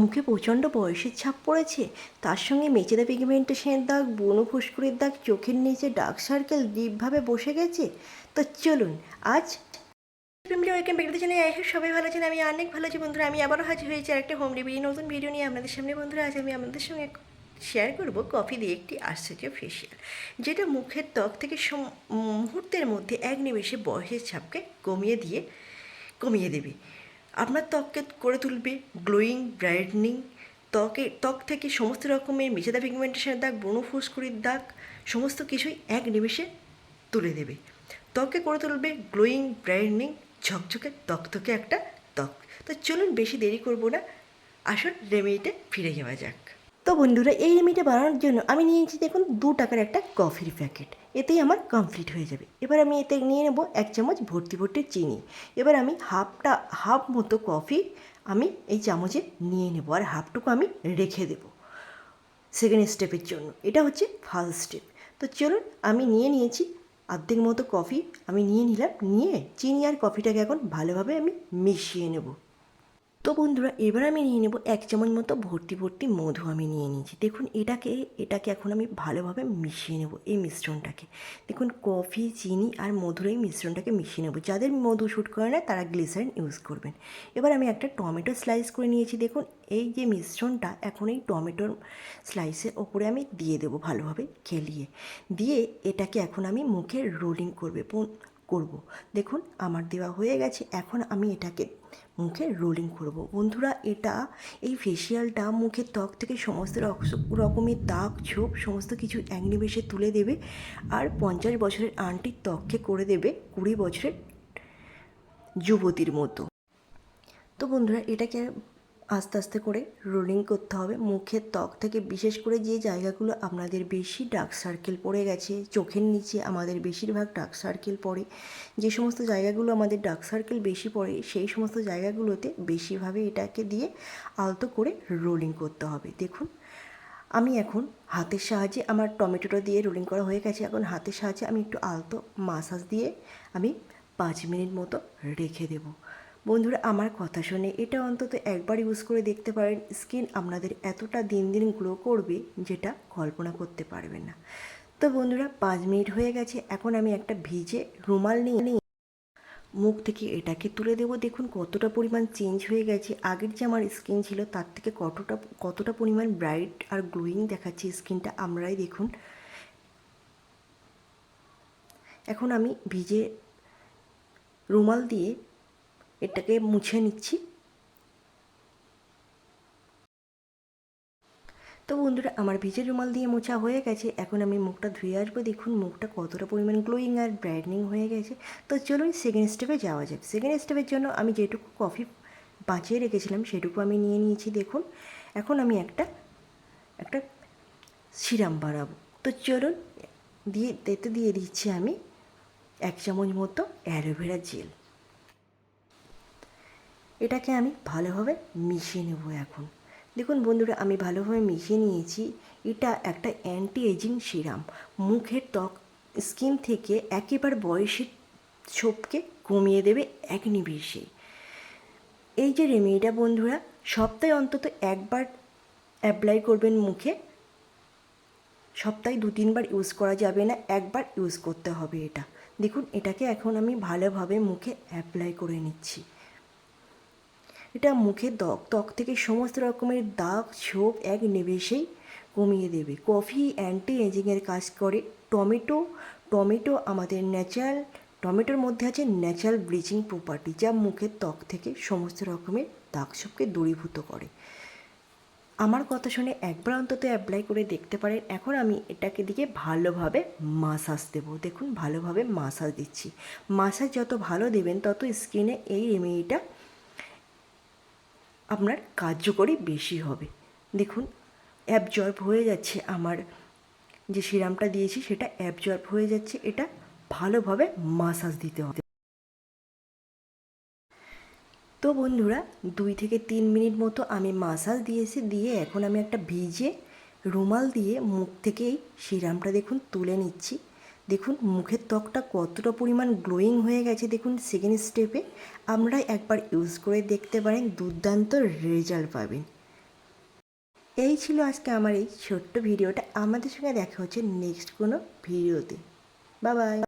মুখে প্রচণ্ড বয়সের ছাপ পড়েছে। তার সঙ্গে মেচেদা পিগমেন্টেশনের দাগ, বনো ফুসকুড়ির দাগ, চোখের নিচে ডার্ক সার্কেল ডিপভাবে বসে গেছে। তো চলুন, আজ সবাই ভালো আছেন, আমি অনেক ভালো আছি বন্ধুরা। আমি আবারও হাজির হয়েছি একটা হোম রিভিউ নতুন ভিডিও নিয়ে। আপনাদের সামনে বন্ধুরা, আজ আমি আপনাদের সঙ্গে শেয়ার করব কফি দিয়ে একটি আশ্চর্য ফেসিয়াল যেটা মুখের ত্বক থেকে মুহূর্তের মধ্যে এক নিমেষে বয়সের ছাপকে কমিয়ে দিয়ে, কমিয়ে দেবে। আপনার ত্বককে করে তুলবে, গ্লোয়িং, ব্রাইটনিং, ত্বকে, ত্বক থেকে সমস্ত রকমের মেচেদা পিগমেন্টেশনের দাগ, ব্রণ ফুসকুড়ির দাগ, সমস্ত কিছুই এক নিমেষে তুলে দেবে। ত্বকে করে তুলবে, গ্লোয়িং, ব্রাইটনিং, ঝকঝকে ত্বক থেকে একটা ত্বক। তো চলুন বেশি দেরি করব না, আসুন রেমেডিতে ফিরে যাওয়া যাক। তো বন্ধুরা, এই রেমেডিটা বানানোর জন্য আমি নিয়েছি দেখুন দু টাকার একটা কফির প্যাকেট। এতেই আমার কমপ্লিট হয়ে যাবে। এবার আমি এতে নিয়ে নেব এক চামচ ভর্তি ভর্তি চিনি। এবার আমি হাফটা, হাফ মতো কফি আমি এই চামচে নিয়ে নেব আর হাফটুকু আমি রেখে দেবো সেকেন্ড স্টেপের জন্য। এটা হচ্ছে ফার্স্ট স্টেপ তো চলুন, আমি নিয়ে নিয়েছি অর্ধেক মতো কফি। আমি নিয়ে নিলাম, নিয়ে চিনি আর কফিটাকে এখন ভালোভাবে আমি মিশিয়ে নেব। তো বন্ধুরা, এবার আমি নিয়ে নেব এক চামচ মতো ভর্তি ভর্তি মধু আমি নিয়ে নিয়েছি। দেখুন, এটাকে এটাকে এখন আমি ভালোভাবে মিশিয়ে নেব এই মিশ্রণটাকে। দেখুন, কফি, চিনি আর মধুর এই মিশ্রণটাকে মিশিয়ে নেব। যাদের মধু শ্যুট করে না, তারা গ্লিসারিন ইউজ করবেন। এবার আমি একটা টমেটো স্লাইস করে নিয়েছি। দেখুন, এই যে মিশ্রণটা, এখন এই টমেটোর স্লাইসের ওপরে আমি দিয়ে দেবো ভালোভাবে খেলিয়ে। দিয়ে এটাকে এখন আমি মুখে রোলিং করবে। করব। দেখুন, আমার দেওয়া হয়ে গেছে, এখন আমি এটাকে মুখে রোলিং করব। বন্ধুরা, এটা এই ফেসিয়ালটা মুখের ত্বক থেকে সমস্ত রকমের দাগ, ছোপ, সমস্ত কিছু নিমেষে তুলে দেবে আর পঞ্চাশ বছরের আন্টির ত্বককে করে দেবে কুড়ি বছরের যুবতীর মতো। তো বন্ধুরা, এটাকে আস্তে আস্তে করে রোলিং করতে হবে। মুখের ত্বক থেকে বিশেষ করে যে জায়গাগুলো আপনাদের বেশি ডার্ক সার্কেল পড়ে গেছে, চোখের নিচে আমাদের বেশিরভাগ ডার্ক সার্কেল পড়ে, যে সমস্ত জায়গাগুলো আমাদের ডার্ক সার্কেল বেশি পড়ে, সেই সমস্ত জায়গাগুলোতে বেশিভাবে এটাকে দিয়ে আলতো করে রোলিং করতে হবে। দেখুন, আমি এখন হাতের সাহায্যে আমার টমেটোটা দিয়ে রোলিং করা হয়ে গেছে। এখন হাতের সাহায্যে আমি একটু আলতো মাসাজ দিয়ে আমি পাঁচ মিনিট মতো রেখে দেবো। বন্ধুরা, আমার কথা শুনে এটা অন্তত একবার ইউজ করে দেখতে পারেন স্কিন আপনাদের এতটা দিন দিন গ্লো করবে যেটা কল্পনা করতে পারবেন না। তো বন্ধুরা, পাঁচ মিনিট হয়ে গেছে, এখন আমি একটা ভিজে রুমাল নিয়ে নিয়ে মুখ থেকে এটাকে তুলে দেবো, দেখুন কতটা পরিমাণ চেঞ্জ হয়ে গেছে। আগের যে আমার স্কিন ছিল, তার থেকে কতটা কতটা পরিমাণ ব্রাইট আর গ্লোয়িং দেখাচ্ছে স্কিনটা আমরাই দেখুন। এখন আমি ভিজে রুমাল দিয়ে এটাকে মুছে নিচ্ছি। তো বন্ধুরা, আমার ভিজে রুমাল দিয়ে মোছা হয়ে গেছে। এখন আমি মুখটা ধুয়ে আসব। দেখুন, মুখটা কতটা পরিমাণ গ্লোয়িং আর ব্রাইটনিং হয়ে গেছে। তো চলুন সেকেন্ড স্টেপে যাওয়া যাক। সেকেন্ড স্টেপের জন্য আমি যেটুকু কফি বাঁচিয়ে রেখেছিলাম, সেটুকু আমি নিয়ে নিয়েছি। দেখুন, এখন আমি একটা একটা সিরাম বানাবো তো চলুন, দিয়ে এতে দিয়ে দিচ্ছি আমি এক চামচ মতো অ্যালোভেরা জেল এটাকে আমি ভালোভাবে মিশিয়ে নেব এখন। দেখুন বন্ধুরা, আমি ভালোভাবে মিশিয়ে নিয়েছি। এটা একটা অ্যান্টি এজিং সিরাম মুখের ত্বক স্কিন থেকে একেবারে বয়সের ছোপকে কমিয়ে দেবে এক নিমেষে এই যে রেমেডিটা বন্ধুরা, সপ্তাহে অন্তত একবার অ্যাপ্লাই করবেন মুখে। সপ্তাহে দু তিনবার ইউজ করা যাবে না, একবার ইউজ করতে হবে এটা। দেখুন, এটাকে এখন আমি ভালোভাবে মুখে অ্যাপ্লাই করে নিচ্ছি। এটা মুখে ত্বক। ত্বক থেকে সমস্ত রকমের দাগ, ছোপ এক নিমেষেই কমিয়ে দেবে। কফি, অ্যান্টি এজিংয়ের কাজ করে। টমেটো টমেটো আমাদের ন্যাচারাল টমেটোর মধ্যে আছে ন্যাচারাল ব্লিচিং প্রপার্টি যা মুখের ত্বক থেকে সমস্ত রকমের দাগ, ছোপকে দূরীভূত করে। আমার কথা শুনে একবার অন্তত অ্যাপ্লাই করে দেখতে পারেন। এখন আমি এটাকে দিকে ভালোভাবে মাসাজ দেবো। দেখুন, ভালোভাবে মাসাজ দিচ্ছি। মাসাজ যত ভালো দেবেন, তত স্কিনে এই রেমেডিটা আপনার কার্যকরী বেশি হবে। দেখুন অ্যাবজর্ব হয়ে যাচ্ছে আমার যে সিরামটা দিয়েছি, সেটা অ্যাবজর্ব হয়ে যাচ্ছে। এটা ভালোভাবে মাসাজ দিতে হবে। তো বন্ধুরা, দুই থেকে তিন মিনিট মতো আমি মাসাজ দিয়েছি, দিয়ে এখন আমি একটা ভিজে রুমাল দিয়ে মুখ থেকেই সিরামটা দেখুন তুলে নিচ্ছি। দেখুন, মুখের ত্বকটা কতটা পরিমাণ গ্লোয়িং হয়ে গেছে দেখুন সেকেন্ড স্টেপে আমরা একবার ইউজ করে দেখতে পারেন, দুর্দান্ত রেজাল্ট পাবেন। এই ছিল আজকে আমার এই ছোট্ট ভিডিওটা আমাদের সঙ্গে দেখা হচ্ছে নেক্সট কোনো ভিডিওতে বা বাই